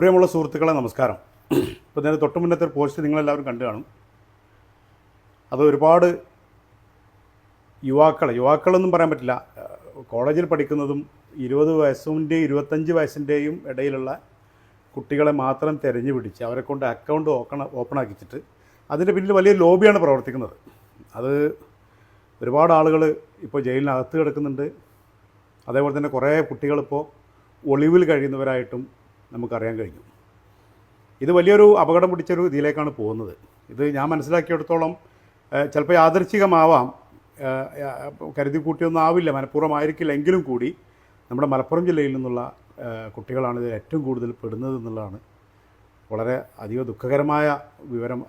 പ്രിയമുള്ള സുഹൃത്തുക്കളെ നമസ്കാരം. ഇപ്പോൾ നേരെ തൊട്ട് മുന്നത്തെ ഒരു പോസ്റ്റ് നിങ്ങളെല്ലാവരും കണ്ടു കാണും. അത് ഒരുപാട് യുവാക്കളെ യുവാക്കളൊന്നും പറയാൻ പറ്റില്ല. കോളേജിൽ പഠിക്കുന്നതും ഇരുപത് വയസ്സിന്റെയും ഇരുപത്തഞ്ച് വയസ്സിന്റെയും ഇടയിലുള്ള കുട്ടികളെ മാത്രം തിരഞ്ഞു പിടിച്ച് അവരെ കൊണ്ട് അക്കൗണ്ട് ഓപ്പൺ ഓപ്പൺ ആക്കിച്ചിട്ട് അതിന്റെ പിന്നിൽ വലിയ ലോബിയാണ് പ്രവർത്തിക്കുന്നത്. അത് ഒരുപാട് ആളുകൾ ഇപ്പോൾ ജയിലിനകത്ത് കിടക്കുന്നുണ്ട്. അതേപോലെ തന്നെ കുറേ കുട്ടികളിപ്പോൾ ഒളിവിൽ കഴിയുന്നവരായിട്ടും നമുക്കറിയാൻ കഴിഞ്ഞു. ഇത് വലിയൊരു അപകടം പിടിച്ചൊരു ഇതിലേക്കാണ് പോകുന്നത്. ഇത് ഞാൻ മനസ്സിലാക്കിയെടുത്തോളം ചിലപ്പോൾ യാദർച്ഛികമാവാം കരുതി കൂട്ടിയൊന്നും ആവില്ല മനഃപൂർവമായിരിക്കില്ല എങ്കിലും കൂടി നമ്മുടെ മലപ്പുറം ജില്ലയിൽ നിന്നുള്ള കുട്ടികളാണ് ഇത് ഏറ്റവും കൂടുതൽ പെടുന്നത് എന്നുള്ളതാണ് വളരെ അതീവ ദുഃഖകരമായ വിവരം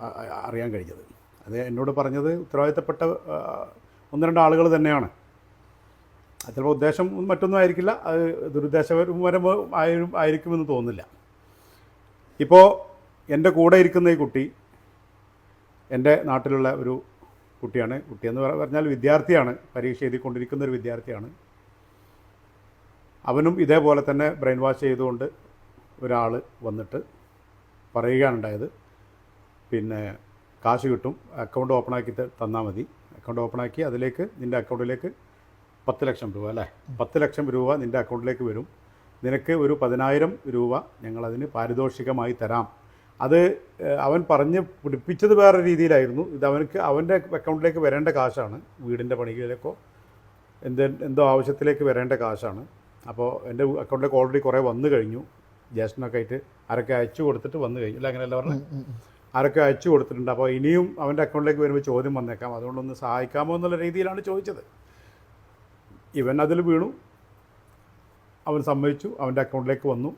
അറിയാൻ കഴിഞ്ഞത്. അത് എന്നോട് പറഞ്ഞത് ഉത്തരവാദിത്തപ്പെട്ട ഒന്ന് രണ്ട് ആളുകൾ തന്നെയാണ്. ചിലപ്പോൾ ഉദ്ദേശം മറ്റൊന്നും ആയിരിക്കില്ല. അത് ദുരുദ്ദേശപരമോ ആയും ആയിരിക്കുമെന്ന് തോന്നുന്നില്ല. ഇപ്പോൾ എന്റെ കൂടെ ഇരിക്കുന്ന ഈ കുട്ടി എന്റെ നാട്ടിലുള്ള ഒരു കുട്ടിയാണ്. കുട്ടിയെന്ന് പറ- പറഞ്ഞാൽ വിദ്യാർത്ഥിയാണ്. പരീക്ഷ എഴുതിക്കൊണ്ടിരിക്കുന്ന ഒരു വിദ്യാർത്ഥിയാണ്. അവനും ഇതേപോലെ തന്നെ ബ്രെയിൻ വാഷ് ചെയ്തുകൊണ്ട് ഒരാൾ വന്നിട്ട് പറയുകയാണ് ഉണ്ടായത്. പിന്നെ കാശ് കിട്ടും. അക്കൗണ്ട് ത- തന്നാൽ മതി. അക്കൗണ്ട് ഓപ്പണാക്കി അതിലേക്ക് നിന്റെ അക്കൗണ്ടിലേക്ക് പത്ത് ലക്ഷം രൂപ അല്ലേ? പത്ത് ലക്ഷം രൂപ നിന്റെ അക്കൗണ്ടിലേക്ക് വരും. നിനക്ക് ഒരു പതിനായിരം രൂപ ഞങ്ങളതിന് പാരിതോഷികമായി തരാം. അത് അവൻ പറഞ്ഞ് പിടിപ്പിച്ചത് വേറെ രീതിയിലായിരുന്നു. ഇത് അവനക്ക് അവന്റെ അക്കൗണ്ടിലേക്ക് വരേണ്ട കാശാണ്. വീടിന്റെ പണികളിലേക്കോ എന്ത് എന്തോ ആവശ്യത്തിലേക്ക് വരേണ്ട കാശാണ്. അപ്പോൾ എന്റെ അക്കൗണ്ടിലേക്ക് ഓൾറെഡി കുറേ വന്നു കഴിഞ്ഞു. ജ്യേഷ്ഠനൊക്കെ ആയിട്ട് ആരൊക്കെ അയച്ചു കൊടുത്തിട്ട് വന്നു കഴിഞ്ഞു. അല്ല? അങ്ങനെയല്ല പറഞ്ഞത് ആരൊക്കെ അയച്ചു കൊടുത്തിട്ടുണ്ട്. അപ്പോൾ ഇനിയും അവന്റെ അക്കൗണ്ടിലേക്ക് വരുമ്പോൾ ചോദ്യം വന്നേക്കാം. അതുകൊണ്ടൊന്ന് സഹായിക്കാമോ എന്നുള്ള രീതിയിലാണ് ചോദിച്ചത്. ഇവൻ അതിൽ വീണു. അവൻ സമ്മതിച്ചു. അവന്റെ അക്കൗണ്ടിലേക്ക് വന്നു.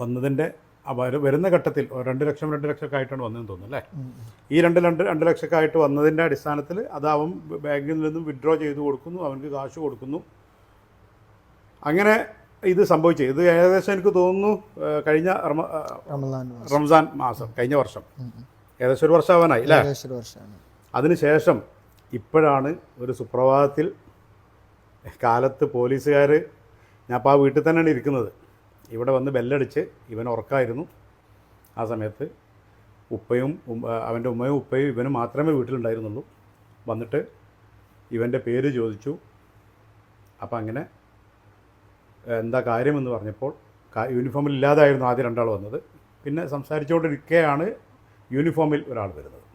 വന്നതിന്റെ അവർ വരുന്ന ഘട്ടത്തിൽ രണ്ട് ലക്ഷം രണ്ട് ലക്ഷമൊക്കെ ആയിട്ടാണ് വന്നതെന്ന് തോന്നുന്നു അല്ലേ? ഈ രണ്ട് രണ്ട് രണ്ട് ലക്ഷമൊക്കെ ആയിട്ട് വന്നതിന്റെ അടിസ്ഥാനത്തിൽ അത് അവൻ ബാങ്കിൽ നിന്നും വിഡ്രോ ചെയ്ത് കൊടുക്കുന്നു. അവനക്ക് കാശ് കൊടുക്കുന്നു. അങ്ങനെ ഇത് സംഭവിച്ചു. ഇത് ഏകദേശം എനിക്ക് തോന്നുന്നു കഴിഞ്ഞ റംസാൻ മാസം കഴിഞ്ഞ വർഷം. ഏകദേശം ഒരു വർഷം ആവാനായി അല്ലേ അതിനുശേഷം ഇപ്പോഴാണ് ഒരു സുപ്രഭാതത്തിൽ കാലത്ത് പോലീസുകാർ ഞാൻ അപ്പോൾ ആ വീട്ടിൽ തന്നെയാണ് ഇരിക്കുന്നത്. ഇവിടെ വന്ന് ബെല്ലടിച്ച് ഇവൻ ഉറക്കായിരുന്നു. ആ സമയത്ത് ഉപ്പയും അവന്റെ ഉമ്മയും ഉപ്പയും ഇവനും മാത്രമേ വീട്ടിലുണ്ടായിരുന്നുള്ളൂ. വന്നിട്ട് ഇവന്റെ പേര് ചോദിച്ചു. അപ്പം അങ്ങനെ എന്താ കാര്യമെന്ന് പറഞ്ഞപ്പോൾ യൂണിഫോമിൽ ഇല്ലാതായിരുന്നു ആദ്യം രണ്ടാൾ വന്നത്. പിന്നെ സംസാരിച്ചുകൊണ്ടിരിക്കുകയാണ് യൂണിഫോമിൽ ഒരാൾ വരുന്നത്.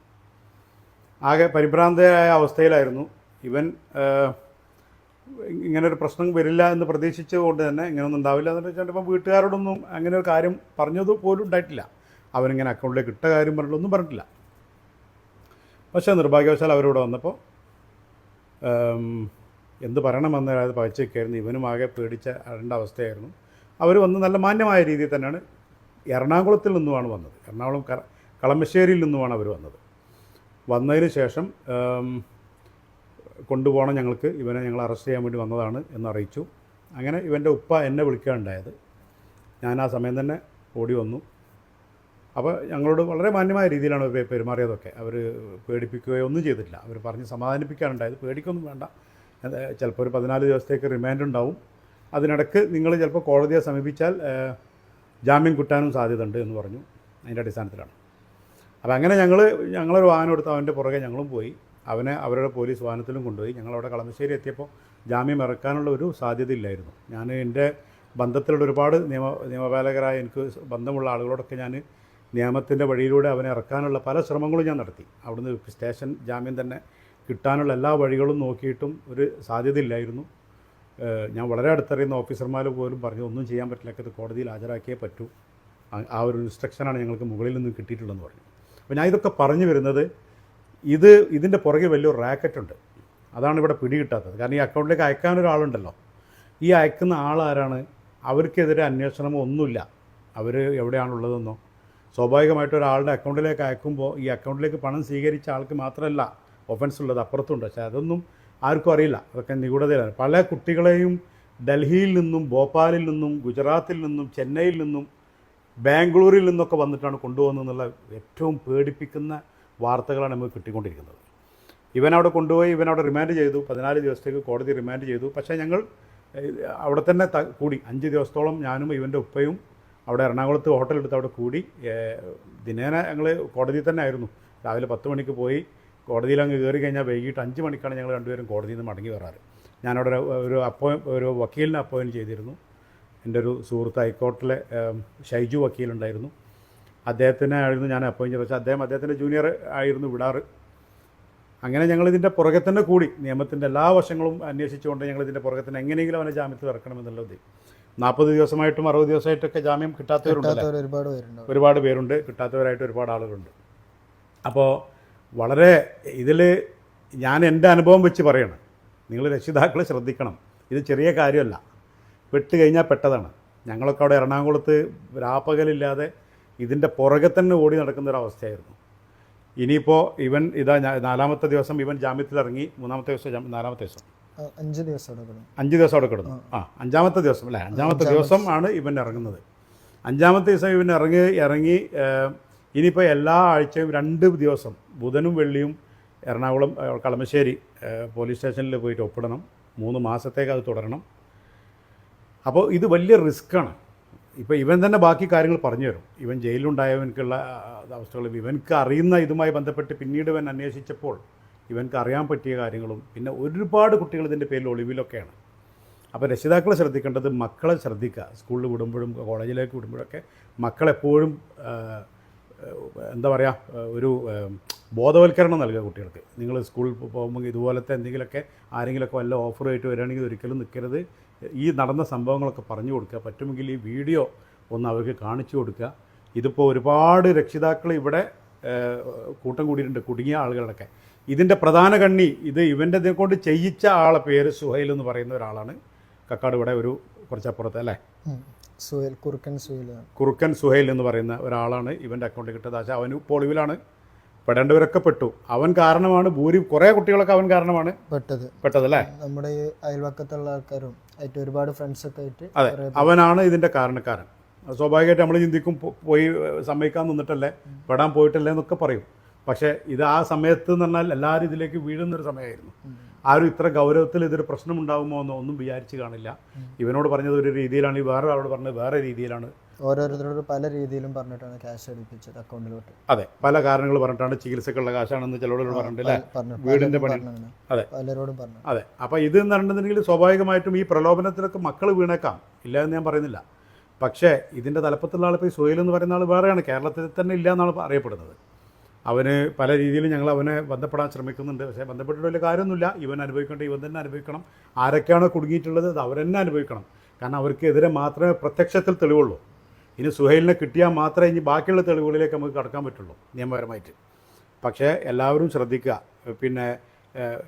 ആകെ പരിഭ്രാന്തയായ അവസ്ഥയിലായിരുന്നു. ഇവൻ ഇങ്ങനെ ഒരു പ്രശ്നം വരില്ല എന്ന് പ്രതീക്ഷിച്ചതുകൊണ്ട് തന്നെ ഇങ്ങനെയൊന്നും ഉണ്ടാവില്ല എന്ന് വെച്ചാൽ ഇപ്പം വീട്ടുകാരോടൊന്നും അങ്ങനെ ഒരു കാര്യം പറഞ്ഞത് പോലും ഉണ്ടായിട്ടില്ല. അവനിങ്ങനെ അക്കൗണ്ടിലേക്ക് ഇട്ട കാര്യം പറഞ്ഞിട്ടൊന്നും പറഞ്ഞിട്ടില്ല. പക്ഷേ നിർഭാഗ്യവശാൽ അവരിവിടെ വന്നപ്പോൾ എന്ത് പറയണമെന്ന് അതായത് പകച്ചൊക്കെയായിരുന്നു ഇവനും ആകെ പേടിച്ച അറിയേണ്ട അവസ്ഥയായിരുന്നു. അവർ വന്ന് നല്ല മാന്യമായ രീതിയിൽ തന്നെയാണ് എറണാകുളത്തിൽ നിന്നുമാണ് വന്നത്. എറണാകുളം കളമശ്ശേരിയിൽ നിന്നുമാണ് അവർ വന്നത്. വന്നതിന് ശേഷം കൊണ്ടുപോകണം ഞങ്ങൾക്ക്. ഇവനെ ഞങ്ങൾ അറസ്റ്റ് ചെയ്യാൻ വേണ്ടി വന്നതാണ് എന്ന് അറിയിച്ചു. അങ്ങനെ ഇവന്റെ ഉപ്പ എന്നെ വിളിക്കുകയുണ്ടായത് ഞാൻ ആ സമയം തന്നെ ഓടി വന്നു. അപ്പോൾ ഞങ്ങളോട് വളരെ മാന്യമായ രീതിയിലാണ് അവർ പെരുമാറിയതൊക്കെ. അവർ പേടിപ്പിക്കുകയോ ഒന്നും ചെയ്തിട്ടില്ല. അവർ പറഞ്ഞ് സമാധാനിപ്പിക്കാനുണ്ടായത്. പേടിക്കൊന്നും വേണ്ട. ചിലപ്പോൾ ഒരു പതിനാല് ദിവസത്തേക്ക് റിമാൻഡ് ഉണ്ടാവും. അതിനിടക്ക് നിങ്ങൾ ചിലപ്പോൾ കോടതിയെ സമീപിച്ചാൽ ജാമ്യം കിട്ടാനും സാധ്യതയുണ്ട് എന്ന് പറഞ്ഞു. അതിന്റെ അടിസ്ഥാനത്തിലാണ്. അപ്പോൾ അങ്ങനെ ഞങ്ങൾ ഞങ്ങളൊരു വാഹനം എടുത്ത് അവന്റെ പുറകെ ഞങ്ങളും പോയി. അവനെ അവരുടെ പോലീസ് വാഹനത്തിലും കൊണ്ടുപോയി. ഞങ്ങളവിടെ കളമശ്ശേരി എത്തിയപ്പോൾ ജാമ്യം ഇറക്കാനുള്ള ഒരു സാധ്യതയില്ലായിരുന്നു. ഞാൻ എന്റെ ബന്ധത്തിലുള്ള ഒരുപാട് നിയമ നിയമപാലകരായ എനിക്ക് ബന്ധമുള്ള ആളുകളോടൊക്കെ ഞാൻ നിയമത്തിന്റെ വഴിയിലൂടെ അവനെ ഇറക്കാനുള്ള പല ശ്രമങ്ങളും ഞാൻ നടത്തി. അവിടുന്ന് സ്റ്റേഷൻ ജാമ്യം തന്നെ കിട്ടാനുള്ള എല്ലാ വഴികളും നോക്കിയിട്ടും ഒരു സാധ്യതയില്ലായിരുന്നു. ഞാൻ വളരെ അടുത്തറിയുന്ന ഓഫീസർമാർ പോലും പറഞ്ഞു ഒന്നും ചെയ്യാൻ പറ്റില്ല ഇത് കോടതിയിൽ ഹാജരാക്കിയേ പറ്റൂ. ആ ഒരു ഇൻസ്ട്രക്ഷനാണ് ഞങ്ങൾക്ക് മുകളിൽ നിന്ന് കിട്ടിയിട്ടുള്ളതെന്ന് പറഞ്ഞു. അപ്പോൾ ഞാൻ ഇതൊക്കെ പറഞ്ഞു വരുന്നത് ഇത് ഇതിന്റെ പുറകെ വലിയൊരു റാക്കറ്റ് ഉണ്ട്. അതാണ് ഇവിടെ പിടികിട്ടാത്തത്. കാരണം ഈ അക്കൗണ്ടിലേക്ക് അയക്കാൻ ഒരാളുണ്ടല്ലോ. ഈ അയക്കുന്ന ആളാരാണ് അവർക്കെതിരെ അന്വേഷണമോ ഒന്നുമില്ല. അവർ എവിടെയാണുള്ളതെന്നോ. സ്വാഭാവികമായിട്ട് ഒരാളുടെ അക്കൗണ്ടിലേക്ക് അയക്കുമ്പോൾ ഈ അക്കൗണ്ടിലേക്ക് പണം സ്വീകരിച്ച ആൾക്ക് മാത്രമല്ല ഒഫൻസ് ഉള്ളത് അപ്പുറത്തുണ്ട്. പക്ഷേ അതൊന്നും ആർക്കും അറിയില്ല. അതൊക്കെ നിഗൂഢതയിലാണ്. പല കുട്ടികളെയും ഡൽഹിയിൽ നിന്നും ഭോപ്പാലിൽ നിന്നും ഗുജറാത്തിൽ നിന്നും ചെന്നൈയിൽ നിന്നും ബാംഗ്ലൂരിൽ നിന്നൊക്കെ വന്നിട്ടാണ് കൊണ്ടുപോകുന്നതെന്നുള്ള ഏറ്റവും പേടിപ്പിക്കുന്ന വാർത്തകളാണ് നമുക്ക് കിട്ടിക്കൊണ്ടിരിക്കുന്നത്. ഇവനവിടെ കൊണ്ടുപോയി ഇവനവിടെ റിമാൻഡ് ചെയ്തു. പതിനാല് ദിവസത്തേക്ക് കോടതി റിമാൻഡ് ചെയ്തു. പക്ഷേ ഞങ്ങൾ അവിടെ തന്നെ കൂടി. അഞ്ച് ദിവസത്തോളം ഞാനും ഇവന്റെ ഉപ്പയും അവിടെ എറണാകുളത്ത് ഹോട്ടൽ എടുത്ത് അവിടെ കൂടി. ദിനേന ഞങ്ങൾ കോടതിയിൽ തന്നെ ആയിരുന്നു. രാവിലെ പത്ത് മണിക്ക് പോയി. കോടതിയിൽ അങ്ങ് കയറി കഴിഞ്ഞാൽ വൈകിട്ട് അഞ്ച് മണിക്കാണ് ഞങ്ങൾ രണ്ടുപേരും കോടതിയിൽ നിന്ന് മടങ്ങി വരാറ്. ഞാനവിടെ ഒരു- അപ്പോയിൻ അപ്പോയി ഒരു വക്കീലിനെ അപ്പോയിന്റ് ചെയ്തിരുന്നു. എന്റെ ഒരു സുഹൃത്ത് ഹൈക്കോർട്ടിലെ ഷൈജു വക്കീലുണ്ടായിരുന്നു. അദ്ദേഹത്തിനെ ആയിരുന്നു ഞാൻ അപ്പോയിന്റ് ചെയ്തത്. പക്ഷേ അദ്ദേഹം അദ്ദേഹത്തിന്റെ ജൂനിയർ ആയിരുന്നു വിടാറ്. അങ്ങനെ ഞങ്ങൾ ഇതിന്റെ പുറകെ തന്നെ കൂടി നിയമത്തിന്റെ എല്ലാ വശങ്ങളും അന്വേഷിച്ചുകൊണ്ട് ഞങ്ങൾ ഇതിന്റെ പുറകെ തന്നെ എങ്ങനെയെങ്കിലും അവനെ ജാമ്യത്തിൽ ഇറക്കണമെന്നുള്ളത് നാൽപ്പത് ദിവസമായിട്ടും അറുപത് ദിവസമായിട്ടൊക്കെ ജാമ്യം കിട്ടാത്തവരുണ്ടല്ലേ? ഒരുപാട് പേരുണ്ട് ഒരുപാട് പേരുണ്ട്. കിട്ടാത്തവരായിട്ട് ഒരുപാട് ആളുകളുണ്ട്. അപ്പോൾ വളരെ ഇതിൽ ഞാൻ എന്റെ അനുഭവം വെച്ച് പറയണം. നിങ്ങൾ രക്ഷിതാക്കൾ ശ്രദ്ധിക്കണം. ഇത് ചെറിയ കാര്യമല്ല. പെട്ട് കഴിഞ്ഞാൽ പെട്ടതാണ്. ഞങ്ങളൊക്കെ അവിടെ എറണാകുളത്ത് രാപ്പകലില്ലാതെ ഇതിന്റെ പുറകെ തന്നെ ഓടി നടക്കുന്ന ഒരു അവസ്ഥയായിരുന്നു ഇനിയിപ്പോൾ ഇവൻ ഇതാ നാലാമത്തെ ദിവസം ഇവൻ ജാമ്യത്തിൽ ഇറങ്ങി മൂന്നാമത്തെ ദിവസം നാലാമത്തെ ദിവസം. അഞ്ച് ദിവസം അഞ്ച് ദിവസം അവിടെ കിടന്നു. ആ. അഞ്ചാമത്തെ ദിവസം അല്ലേ? അഞ്ചാമത്തെ ദിവസം ആണ് ഇവൻ ഇറങ്ങുന്നത്. അഞ്ചാമത്തെ ദിവസം ഇവൻ ഇറങ്ങി ഇറങ്ങി ഇനിയിപ്പോൾ എല്ലാ ആഴ്ചയും രണ്ട് ദിവസം ബുധനും വെള്ളിയും എറണാകുളം കളമശ്ശേരി പോലീസ് സ്റ്റേഷനിൽ പോയിട്ട് ഒപ്പിടണം. മൂന്ന് മാസത്തേക്ക് അത് തുടരണം. അപ്പോൾ ഇത് വലിയ റിസ്ക്കാണ്. ഇപ്പോൾ ഇവൻ തന്നെ ബാക്കി കാര്യങ്ങൾ പറഞ്ഞു തരും. ഇവൻ ജയിലിലുണ്ടായവനക്കുള്ള അവസ്ഥകൾ ഇവൻക്ക് അറിയുന്ന ഇതുമായി ബന്ധപ്പെട്ട് പിന്നീട് ഇവൻ അന്വേഷിച്ചപ്പോൾ ഇവൻക്ക് അറിയാൻ പറ്റിയ കാര്യങ്ങളും പിന്നെ ഒരുപാട് കുട്ടികൾ ഇതിന്റെ പേരിൽ ഒളിവിലൊക്കെയാണ്. അപ്പോൾ രക്ഷിതാക്കളെ ശ്രദ്ധിക്കേണ്ടത് മക്കളെ ശ്രദ്ധിക്കുക. സ്കൂളിൽ വിടുമ്പോഴും കോളേജിലേക്ക് വിടുമ്പോഴൊക്കെ മക്കളെപ്പോഴും എന്താ പറയുക ഒരു ബോധവൽക്കരണം നൽകുക കുട്ടികൾക്ക്. നിങ്ങൾ സ്കൂളിൽ പോകുമ്പോൾ ഇതുപോലത്തെ എന്തെങ്കിലുമൊക്കെ ആരെങ്കിലുമൊക്കെ വല്ല ഓഫറുമായിട്ട് വരികയാണെങ്കിൽ ഒരിക്കലും നിൽക്കരുത്. ഈ നടന്ന സംഭവങ്ങളൊക്കെ പറഞ്ഞു കൊടുക്കുക. പറ്റുമെങ്കിൽ ഈ വീഡിയോ ഒന്ന് അവർക്ക് കാണിച്ചു കൊടുക്കുക. ഇതിപ്പോൾ ഒരുപാട് രക്ഷിതാക്കൾ ഇവിടെ കൂട്ടം കൂടിയിട്ടുണ്ട് കുടുങ്ങിയ ആളുകളൊക്കെ. ഇതിന്റെ പ്രധാന കണ്ണി ഇത് ഇവന്റെ കൊണ്ട് ചെയ്യിച്ച ആളെ പേര് സുഹൈൽ എന്ന് പറയുന്ന ഒരാളാണ്. കക്കാട് ഇവിടെ ഒരു കുറച്ചപ്പുറത്ത് അല്ലേ? സുഹൈൽ കുറുക്കൻ സുഹൈൽ കുറുക്കൻ സുഹൈൽ എന്ന് പറയുന്ന ഒരാളാണ് ഇവന്റെ അക്കൗണ്ടിൽ കിട്ടുന്നത്. പക്ഷേ അവന് ഇപ്പോൾ ഒളിവിലാണ്. പെടേണ്ടവരൊക്കെ പെട്ടു. അവൻ കാരണമാണ് ഭൂരി കുറേ കുട്ടികളൊക്കെ അവൻ കാരണമാണ് പെട്ടത്. പെട്ടതല്ലേ? നമ്മുടെ ഈ അയൽവക്കത്തുള്ള ആൾക്കാരും ആയിട്ട് ഒരുപാട് ഫ്രണ്ട്സൊക്കെ ആയിട്ട് അതെ അവനാണ് ഇതിന്റെ കാരണക്കാരൻ. സ്വാഭാവികമായിട്ട് നമ്മൾ ചിന്തിക്കും പോയി സമ്മതിക്കാൻ നിന്നിട്ടല്ലേ പെടാൻ പോയിട്ടല്ലേ എന്നൊക്കെ പറയും. പക്ഷേ ഇത് ആ സമയത്ത് എന്ന് പറഞ്ഞാൽ എല്ലാവരും ഇതിലേക്ക് വീഴുന്നൊരു സമയമായിരുന്നു. ആരും ഇത്ര ഗൗരവത്തിൽ ഇതൊരു പ്രശ്നം ഉണ്ടാകുമോ എന്നോ ഒന്നും വിചാരിച്ച് കാണില്ല. ഇവനോട് പറഞ്ഞത് ഒരു രീതിയിലാണ് വേറെ ആളോട് പറഞ്ഞത് വേറെ രീതിയിലാണ്. ഓരോരുത്തരോട് പല രീതിയിലും പറഞ്ഞിട്ടാണ് ക്യാഷ് അടിപ്പിച്ചത് അക്കൗണ്ടിലോട്ട് അതെ പല കാരണങ്ങൾ പറഞ്ഞിട്ടാണ് ചികിത്സക്കുള്ള കാശാണെന്ന് ചിലരോട് പറഞ്ഞിട്ടില്ല. വീടിന്റെ പണി അതെ. പലരോടും പറഞ്ഞു അതെ അപ്പോൾ ഇത് എന്ന് പറഞ്ഞിട്ടുണ്ടെങ്കിൽ സ്വാഭാവികമായിട്ടും ഈ പ്രലോഭനത്തിലൊക്കെ മക്കൾ വീണേക്കാം. ഇല്ല എന്ന് ഞാൻ പറയുന്നില്ല. പക്ഷേ ഇതിന്റെ തലപ്പത്തുള്ള ആളിപ്പോൾ ഈ സുഹൈൽ എന്ന് പറയുന്ന ആൾ വേറെയാണ്. കേരളത്തിൽ തന്നെ ഇല്ല എന്നാണ് അറിയപ്പെടുന്നത്. അവന് പല രീതിയിലും ഞങ്ങൾ അവനെ ബന്ധപ്പെടാൻ ശ്രമിക്കുന്നുണ്ട്. പക്ഷേ ബന്ധപ്പെട്ടിട്ട് വലിയ കാര്യമൊന്നുമില്ല. ഇവൻ അനുഭവിക്കേണ്ട ഇവൻ തന്നെ അനുഭവിക്കണം. ആരൊക്കെയാണോ കുടുങ്ങിയിട്ടുള്ളത് അത് അവരെന്നെ അനുഭവിക്കണം. കാരണം അവർക്കെതിരെ മാത്രമേ പ്രത്യക്ഷത്തിൽ തെളിവുള്ളൂ. ഇനി സുഹൈലിനെ കിട്ടിയാൽ മാത്രമേ ഇനി ബാക്കിയുള്ള തെളിവുകളിലേക്ക് നമുക്ക് കടക്കാൻ പറ്റുള്ളൂ നിയമപരമായിട്ട്. പക്ഷേ എല്ലാവരും ശ്രദ്ധിക്കുക. പിന്നെ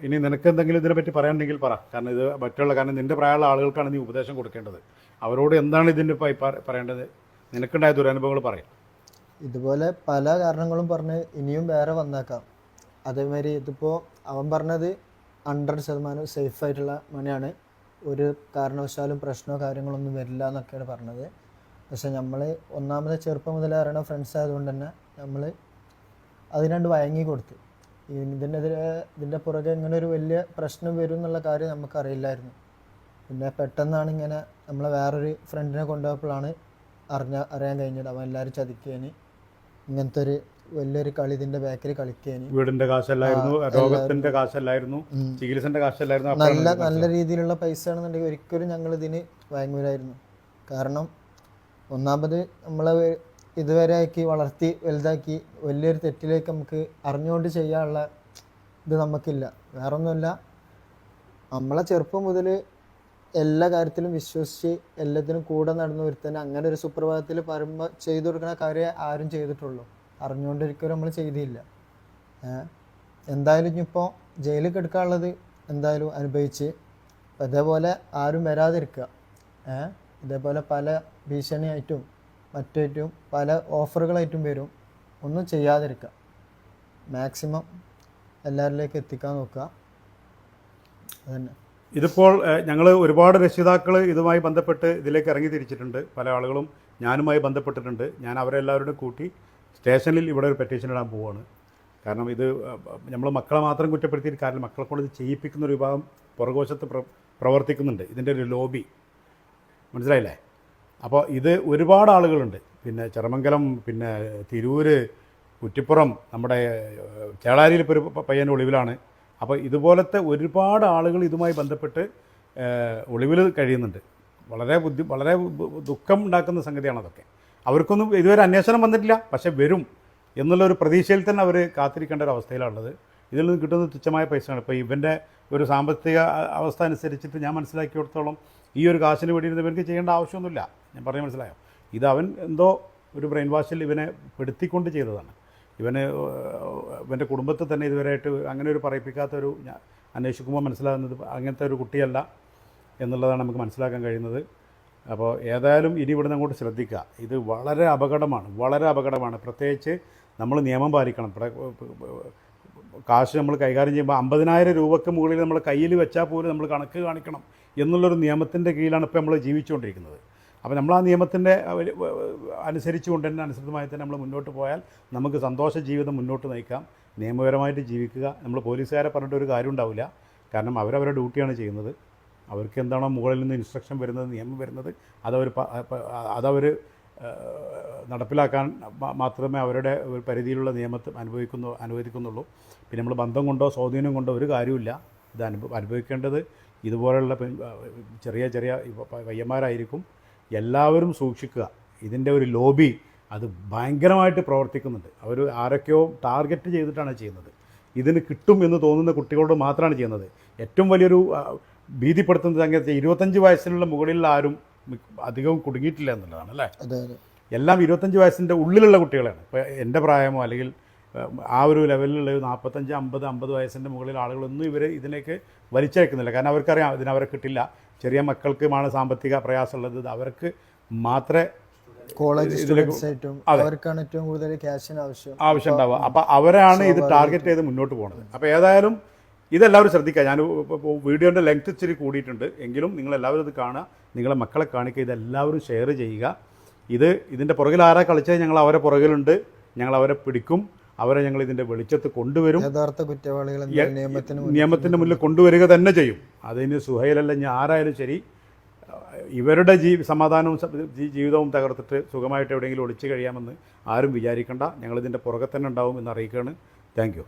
ഇനി നിനക്ക് എന്തെങ്കിലും ഇതിനെപ്പറ്റി പറയാനുണ്ടെങ്കിൽ പറ. കാരണം ഇത് മറ്റുള്ള കാരണം നിന്റെ പ്രായമുള്ള ആളുകൾക്കാണ് നീ ഉപദേശം കൊടുക്കേണ്ടത്. അവരോട് എന്താണ് ഇതിന്റെ പറയേണ്ടത്? നിനക്കുണ്ടായ ദുരനുഭവങ്ങൾ പറയും. ഇതുപോലെ പല കാരണങ്ങളും പറഞ്ഞ് ഇനിയും വേറെ വന്നേക്കാം. അതേമാതിരി ഇതിപ്പോൾ അവൻ പറഞ്ഞത് ഹൺഡ്രഡ് ശതമാനം സേഫ് ആയിട്ടുള്ള മണിയാണ് ഒരു കാരണവശാലും പ്രശ്നമോ കാര്യങ്ങളൊന്നും വരില്ല എന്നൊക്കെയാണ് പറഞ്ഞത്. പക്ഷെ നമ്മൾ ഒന്നാമത് ചെറുപ്പം മുതൽ അറിയണ ഫ്രണ്ട്സ് ആയതുകൊണ്ട് തന്നെ നമ്മൾ അതിനണ്ട് വഴങ്ങി കൊടുത്ത്. ഇതിനെതിരെ ഇതിന്റെ പുറകെ ഇങ്ങനെ ഒരു വലിയ പ്രശ്നം വരും എന്നുള്ള കാര്യം നമുക്കറിയില്ലായിരുന്നു. പിന്നെ പെട്ടെന്നാണ് ഇങ്ങനെ നമ്മളെ വേറൊരു ഫ്രണ്ടിനെ കൊണ്ടുപോയപ്പോഴാണ് അറിഞ്ഞ അറിയാൻ കഴിഞ്ഞത്. അവൻ എല്ലാവരും ചതിക്കേന് ഇങ്ങനത്തെ ഒരു വലിയൊരു കളി ഇതിന്റെ ബാക്കിൽ കളിക്കേനി. വീടിന്റെ കാശല്ലായിരുന്നു രോഗത്തിന്റെ കാശല്ലായിരുന്നു ചികിത്സന്റെ കാശല്ലായിരുന്നു നല്ല നല്ല രീതിയിലുള്ള പൈസ ആണെന്നുണ്ടെങ്കിൽ ഒരിക്കലും ഞങ്ങൾ ഇതിന് വഴങ്ങൂലായിരുന്നു. കാരണം ഒന്നാമത് നമ്മളെ ഇതുവരെ ആക്കി വളർത്തി വലുതാക്കി വലിയൊരു തെറ്റിലേക്ക് നമുക്ക് അറിഞ്ഞുകൊണ്ട് ചെയ്യാനുള്ള ഇത് നമുക്കില്ല. വേറൊന്നുമില്ല നമ്മളെ ചെറുപ്പം മുതൽ എല്ലാ കാര്യത്തിലും വിശ്വസിച്ച് എല്ലാത്തിനും കൂടെ നടന്ന വരുത്തന്നെ അങ്ങനെ ഒരു സുപ്രഭാതത്തിൽ പറയുമ്പോൾ ചെയ്തു കൊടുക്കുന്ന കാര്യം ആരും ചെയ്തിട്ടുള്ളൂ. അറിഞ്ഞുകൊണ്ടിരിക്കും നമ്മൾ ചെയ്തില്ല. എന്തായാലും ഇനിയിപ്പോൾ ജയിലിൽ കിടക്കാനുള്ളത് എന്തായാലും അനുഭവിച്ച് അതേപോലെ ആരും വരാതിരിക്കുക. ഏ ഇതേപോലെ പല ഭീഷണിയായിട്ടും മറ്റായിട്ടും പല ഓഫറുകളായിട്ടും വരും. ഒന്നും ചെയ്യാതിരിക്കുക. മാക്സിമം എല്ലാവരിലേക്ക് എത്തിക്കാൻ നോക്കുക. അതന്നെ. ഇതിപ്പോൾ ഞങ്ങൾ ഒരുപാട് രക്ഷിതാക്കൾ ഇതുമായി ബന്ധപ്പെട്ട് ഇതിലേക്ക് ഇറങ്ങി തിരിച്ചിട്ടുണ്ട് പല ആളുകളും ഞാനുമായി ബന്ധപ്പെട്ടിട്ടുണ്ട്. ഞാൻ അവരെല്ലാവരോടും കൂട്ടി സ്റ്റേഷനിൽ ഇവിടെ ഒരു പെറ്റീഷൻ ഇടാൻ പോവുകയാണ് കാരണം ഇത് നമ്മൾ മക്കളെ മാത്രം കുറ്റപ്പെടുത്തിയിട്ട് കാരണം മക്കളെ കൊണ്ട് ഇത് ചെയ്യിപ്പിക്കുന്ന ഒരു വിഭാഗം പുറകോശത്ത് പ്ര പ്രവർത്തിക്കുന്നുണ്ട്. ഇതിന്റെ ഒരു ലോബി. മനസ്സിലായില്ലേ? അപ്പോൾ ഇത് ഒരുപാട് ആളുകളുണ്ട്. പിന്നെ ചെറമംഗലം പിന്നെ തിരൂര് കുറ്റിപ്പുറം നമ്മുടെ ചേളാരിയിൽ ഇപ്പോൾ ഒരു പയ്യന്റെ ഒളിവിലാണ്. അപ്പോൾ ഇതുപോലത്തെ ഒരുപാട് ആളുകൾ ഇതുമായി ബന്ധപ്പെട്ട് ഒളിവിൽ കഴിയുന്നുണ്ട്. വളരെ ബുദ്ധി വളരെ ദുഃഖം ഉണ്ടാക്കുന്ന സംഗതിയാണ് അതൊക്കെ. അവർക്കൊന്നും ഇതുവരെ അന്വേഷണം വന്നിട്ടില്ല. പക്ഷേ വരും എന്നുള്ള ഒരു പ്രതീക്ഷയിൽ തന്നെ അവർ കാത്തിരിക്കേണ്ട ഒരു അവസ്ഥയിലാണുള്ളത്. ഇതിൽ നിന്ന് കിട്ടുന്ന തുച്ഛമായ പൈസയാണ്. ഇപ്പോൾ ഇവന്റെ ഒരു സാമ്പത്തിക അവസ്ഥ അനുസരിച്ചിട്ട് ഞാൻ മനസ്സിലാക്കിയിടത്തോളം ഈ ഒരു കാശിന് വേണ്ടിയിരുന്ന ഇവർക്ക് ചെയ്യേണ്ട ആവശ്യമൊന്നുമില്ല. ഞാൻ പറഞ്ഞ മനസ്സിലായോ? ഇത് അവൻ എന്തോ ഒരു ബ്രെയിൻ വാഷിൽ ഇവനെ പെടുത്തിക്കൊണ്ട് ചെയ്തതാണ്. ഇവന് ഇവന്റെ കുടുംബത്തിൽ തന്നെ ഇതുവരെയായിട്ട് അങ്ങനെ ഒരു പറയിപ്പിക്കാത്ത ഒരു അന്വേഷിക്കുമ്പോൾ മനസ്സിലാകുന്നത് അങ്ങനത്തെ ഒരു കുട്ടിയല്ല എന്നുള്ളതാണ് നമുക്ക് മനസ്സിലാക്കാൻ കഴിയുന്നത്. അപ്പോൾ ഏതായാലും ഇനി ഇവിടുന്ന് അങ്ങോട്ട് ശ്രദ്ധിക്കുക. ഇത് വളരെ അപകടമാണ് വളരെ അപകടമാണ്. പ്രത്യേകിച്ച് നമ്മൾ നിയമം പാലിക്കണം. കാശ് നമ്മൾ കൈകാര്യം ചെയ്യുമ്പോൾ അമ്പതിനായിരം രൂപയ്ക്ക് മുകളിൽ നമ്മൾ കയ്യിൽ വെച്ചാൽ പോലും നമ്മൾ കണക്ക് കാണിക്കണം. എന്നുള്ളൊരു നിയമത്തിന്റെ കീഴിലാണ് ഇപ്പോൾ നമ്മൾ ജീവിച്ചുകൊണ്ടിരിക്കുന്നത്. അപ്പോൾ നമ്മൾ ആ നിയമത്തിന്റെ അനുസരിച്ചുകൊണ്ട് തന്നെ അനുസൃതമായി തന്നെ നമ്മൾ മുന്നോട്ട് പോയാൽ നമുക്ക് സന്തോഷ ജീവിതം മുന്നോട്ട് നയിക്കാം. നിയമപരമായിട്ട് ജീവിക്കുക. നമ്മൾ പോലീസുകാരെ പറഞ്ഞിട്ട് ഒരു കാര്യം ഉണ്ടാവില്ല. കാരണം അവരവരുടെ ഡ്യൂട്ടിയാണ് ചെയ്യുന്നത്. അവർക്ക് എന്താണോ മുകളിൽ നിന്ന് ഇൻസ്ട്രക്ഷൻ വരുന്നത് നിയമം വരുന്നത് അതവർ അതവർ നടപ്പിലാക്കാൻ മാത്രമേ അവരുടെ ഒരു പരിധിയിലുള്ള നിയമത്തെ അനുഭവിക്കുന്നു അനുവദിക്കുന്നുള്ളൂ. പിന്നെ നമ്മൾ ബന്ധം കൊണ്ടോ സ്വാധീനം കൊണ്ടോ ഒരു കാര്യമില്ല ഇത് അനുഭവ അനുഭവിക്കേണ്ടത് ഇതുപോലുള്ള ചെറിയ ചെറിയ പയ്യന്മാരായിരിക്കും എല്ലാവരും സൂക്ഷിക്കുക. ഇതിന്റെ ഒരു ലോബി അത് ഭയങ്കരമായിട്ട് പ്രവർത്തിക്കുന്നുണ്ട്. അവർ ആരൊക്കെയോ ടാർഗറ്റ് ചെയ്തിട്ടാണ് ചെയ്യുന്നത്. ഇതിന് കിട്ടും എന്ന് തോന്നുന്ന കുട്ടികളോട് മാത്രമാണ് ചെയ്യുന്നത്. ഏറ്റവും വലിയൊരു ഭീതിപ്പെടുത്തുന്ന ഭീതിപ്പെടുത്തുന്നത് അങ്ങനെ ഇരുപത്തഞ്ച് വയസ്സിനുള്ള മുകളിലുള്ള ആരും അധികവും കുടുങ്ങിയിട്ടില്ല എന്നുള്ളതാണ് അല്ലേ? എല്ലാം ഇരുപത്തഞ്ച് വയസ്സിന്റെ ഉള്ളിലുള്ള കുട്ടികളാണ് ഇപ്പോൾ എന്റെ പ്രായമോ അല്ലെങ്കിൽ ആ ഒരു ലെവലിലുള്ള നാൽപ്പത്തഞ്ച് അമ്പത് അമ്പത് വയസ്സിന്റെ മുകളിൽ ആളുകളൊന്നും ഇവർ ഇതിലേക്ക് വലിച്ചയക്കുന്നില്ല. കാരണം അവർക്കറിയാം ഇതിനവരെ കിട്ടില്ല. ചെറിയ മക്കൾക്കുമാണ് സാമ്പത്തിക പ്രയാസമുള്ളത്. അവർക്ക് മാത്രമേ കോളേജ് അവർക്കാണ് ഏറ്റവും കൂടുതൽ ക്യാഷിന് ആവശ്യം. ആവശ്യം ഉണ്ടാവുക അപ്പോൾ അവരാണ് ഇത് ടാർഗറ്റ് ചെയ്ത് മുന്നോട്ട് പോകുന്നത് അപ്പോൾ ഏതായാലും ഇതെല്ലാവരും ശ്രദ്ധിക്കുക. ഞാൻ വീഡിയോന്റെ ലെങ്ത് ഇച്ചിരി കൂടിയിട്ടുണ്ട്. എങ്കിലും നിങ്ങളെല്ലാവരും ഇത് കാണുക. നിങ്ങളെ മക്കളെ കാണിക്കുക. ഇതെല്ലാവരും ഷെയർ ചെയ്യുക. ഇത് ഇതിന്റെ പുറകിൽ ആരാ കളിച്ചാൽ ഞങ്ങൾ അവരെ പുറകിലുണ്ട്. ഞങ്ങൾ അവരെ പിടിക്കും. അവരെ ഞങ്ങൾ ഇതിന്റെ വെളിച്ചത്ത് കൊണ്ടുവരും. യഥാർത്ഥ മുന്നിൽ നിയമത്തിന്റെ മുന്നിൽ കൊണ്ടുവരിക തന്നെ ചെയ്യും. അതിന് സുഹൈലല്ല ഞാൻ ആരായാലും ശരി. ഇവരുടെ ജീ സമാധാനവും ജീവിതവും തകർത്തിട്ട് സുഖമായിട്ട് എവിടെയെങ്കിലും ഒളിച്ചു കഴിയാമെന്ന് ആരും വിചാരിക്കേണ്ട. ഞങ്ങളിതിന്റെ പുറകെ തന്നെ ഉണ്ടാവും എന്ന് അറിയിക്കുകയാണ്. Thank you.